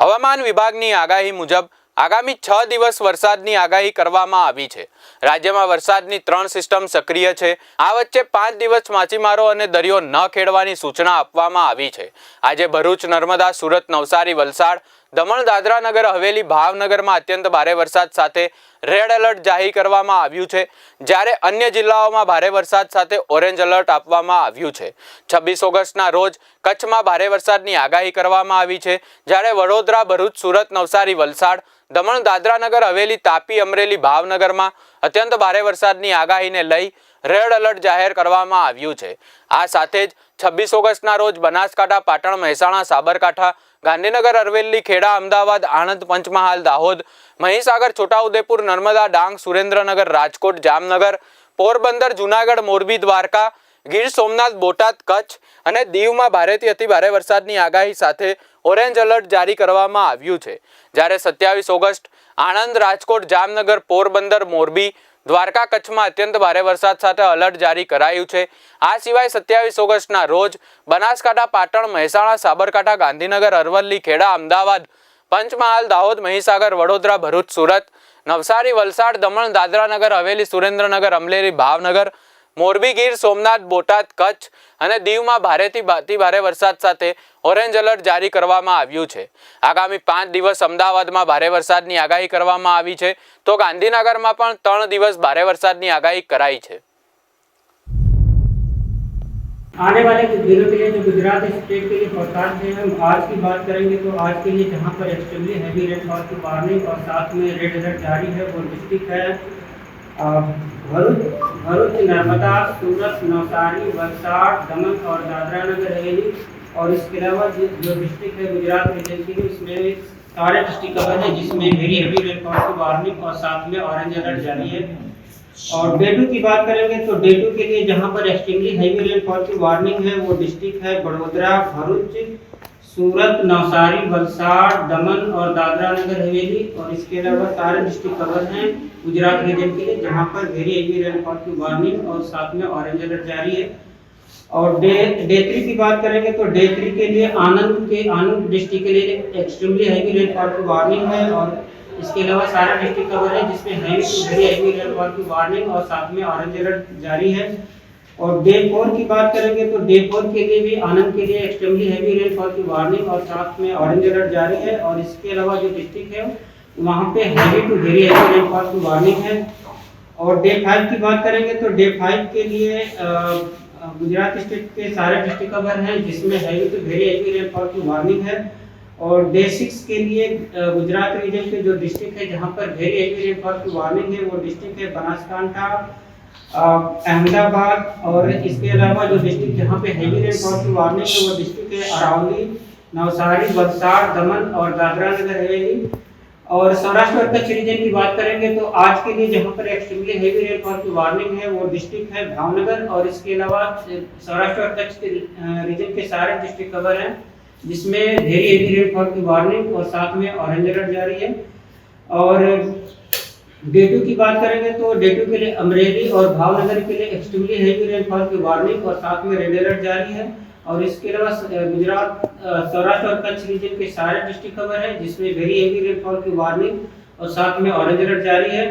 હવામાન વિભાગની આગાહી મુજબ આગામી છ દિવસ વરસાદની આગાહી કરવામાં આવી છે. રાજ્યમાં વરસાદની ત્રણ સિસ્ટમ સક્રિય છે. આ વચ્ચે પાંચ દિવસ માછીમારો અને દરિયો ન ખેડવાની સૂચના આપવામાં આવી છે. આજે ભરૂચ, નર્મદા, સુરત, નવસારી, વલસાડ દમણ દાદરા નગર હવેલી ભાવનગરમાં અત્યંત ભારે વરસાદ સાથે રેડ એલર્ટ જાહેર કરવામાં આવ્યું છે. જ્યારે અન્ય જિલ્લાઓમાં ભારે વરસાદ સાથે ઓરેન્જ એલર્ટ આપવામાં આવ્યું છે. છવ્વીસ ઓગસ્ટના રોજ કચ્છમાં ભારે વરસાદની આગાહી કરવામાં આવી છે. જ્યારે વડોદરા, ભરૂચ, સુરત, નવસારી, વલસાડ, દમણ દાદરા નગર, હવેલી, તાપી, અમરેલી, ભાવનગરમાં અત્યંત ભારે વરસાદની આગાહીને લઈ રેડ એલર્ટ જાહેર કરવામાં આવ્યું છે. આ સાથે જ છવ્વીસ ઓગસ્ટના રોજ બનાસકાંઠા, પાટણ, મહેસાણા, સાબરકાંઠા, ગાંધીનગર અરવેલી ખેડા, અમદાવાદ, આણંદ, પંચમહાલ, દાહોદ, મહીસાગર, છોટાઉદેપુર, નર્મદા, ડાંગ, સુરેન્દ્રનગર, રાજકોટ, જામનગર, પોરબંદર, જુનાગઢ, મોરબી, દ્વારકા, ગીર, સોમનાથ, બોટાદ, કચ્છ અને દીવમાં ભારેથી અતિ ભારે વરસાદની આગાહી સાથે ઓરેન્જ એલર્ટ જારી કરવામાં આવ્યું છે. જ્યારે સત્યાવીસ ઓગસ્ટ આણંદ, રાજકોટ, જામનગર, પોરબંદર, મોરબી દ્વારકા કચ્છમાં અત્યંત ભારે વરસાદ સાથે અલર્ટ જારી કરાયું છે. આ સિવાય સત્યાવીસ ઓગસ્ટના રોજ બનાસકાંઠા, પાટણ, મહેસાણા, સાબરકાંઠા, ગાંધીનગર, અરવલ્લી, ખેડા, અમદાવાદ, પંચમહાલ, દાહોદ, મહીસાગર, વડોદરા, ભરૂચ, સુરત, નવસારી, વલસાડ, દમણ, દાદરાનગર, હવેલી, સુરેન્દ્રનગર અમલેરી ભાવનગર મોરબી ગીર સોમનાથ બોટાદ કચ્છ અને દીવમાં ભારેથી અતિ ભારે વરસાદ સાથે ઓરેન્જ એલર્ટ જારી કરવામાં આવ્યું છે આગામી પાંચ દિવસ અમદાવાદમાં ભારે વરસાદની આગાહી કરવામાં આવી છે તો ગાંધીનગરમાં પણ ત્રણ દિવસ ભારે વરસાદની આગાહી કરાઈ છે आने वाले कुछ दिनों के लिए जो गुजरात स्टेट के लिए फोरकास्ट है हम आज की बात करेंगे तो आज के लिए जहाँ पर एक्सट्रीमली हैवी रेनफॉल की वार्निंग और साथ में रेड अलर्ट जारी है वो डिस्ट्रिक्ट है अ, भरूच भरूच नर्मदा, सूरत नौसारी वलसाड़, दमन और दादरा नगर हवेली और इसके अलावा जो डिस्ट्रिक्ट है गुजरात के लिए इसमें सारे डिस्ट्रिक्ट कवर है, जिसमें वेरी हैवी रेनफॉल की वार्निंग और साथ में ऑरेंज अलर्ट जारी है। और डे टू की बात करेंगे तो डे टू के लिए जहाँ पर एक्सट्रीमली हैवी रेनफॉल की वार्निंग है, वो डिस्ट्रिक्ट है बड़ोदरा, भरूच सूरत, नवसारी, वलसाड़, दमन और दादरा नगर हवेली और इसके अलावा सारे डिस्ट्रिक्ट कवर हैं गुजरात रीजन के लिए, जहाँ पर वेरी हैवी रेनफॉल की वार्निंग और साथ में ऑरेंज अलर्ट जारी है। और डे डे थ्री की बात करेंगे तो डे थ्री के लिए आनंद के, आनंद डिस्ट्रिक्ट के लिए एक्सट्रीमली हैवी रेनफॉल की वार्निंग है और इसके अलावा सारा डिस्ट्रिक्ट कवर है जिसमें वेरी हैवी रेनफॉल की वार्निंग और साथ में ऑरेंज अलर्ट जारी है। और डे फोर की बात करेंगे तो डे फोर के लिए भी आनंद के लिए एक्सट्रीमली हैवी रेनफॉल की वार्निंग और साथ में ऑरेंज अलर्ट जारी है और इसके अलावा जो डिस्ट्रिक्ट है, वहाँ पे heavy to very heavy rainfall की वार्निंग है। और डे फाइव की बात करेंगे तो डे फाइव के लिए गुजरात स्टेट के सारे डिस्ट्रिक्ट कवर हैं, जिसमें heavy to very heavy rainfall की वार्निंग है। और डे सिक्स के लिए गुजरात रीजन के जो डिस्ट्रिक्ट है, जहाँ पर वेरी हैवी रेनफॉल की वार्निंग है, वो डिस्ट्रिक्ट है बनासकांठा। अहमदाबाद और इसके अलावा जो डिस्ट्रिक्ट जहाँ पे हैवी रेनफॉल की वार्निंग है, वो डिस्ट्रिक्ट है अरावली, नवसारी वलसाड़ दमन और दादरा नगर हवेली और सौराष्ट्र और कच्छ रीजन की बात करेंगे तो आज के लिए जहाँ पर एक्सट्रीमली हैवी रेनफॉल की वार्निंग है, वो डिस्ट्रिक्ट है भावनगर और इसके अलावा सौराष्ट्र और कच्छ के रीजन के सारे डिस्ट्रिक्ट कवर हैं, जिसमें वेरी हेवी रेनफॉल की वार्निंग और साथ में ऑरेंज अलर्ट जारी है। और डे टू की बात करेंगे तो डे टू के लिए अमरेली और भावनगर के लिए एक्सट्रीमली हैवी रेनफॉल की वार्निंग और साथ में रेड अलर्ट जारी है। और इसके अलावा गुजरात सौराष्ट्र और कच्छ रीजन के सारे डिस्ट्रिक्ट कवर है, जिसमें वेरी हैवी रेनफॉल की वार्निंग और साथ में ऑरेंज अलर्ट जारी है।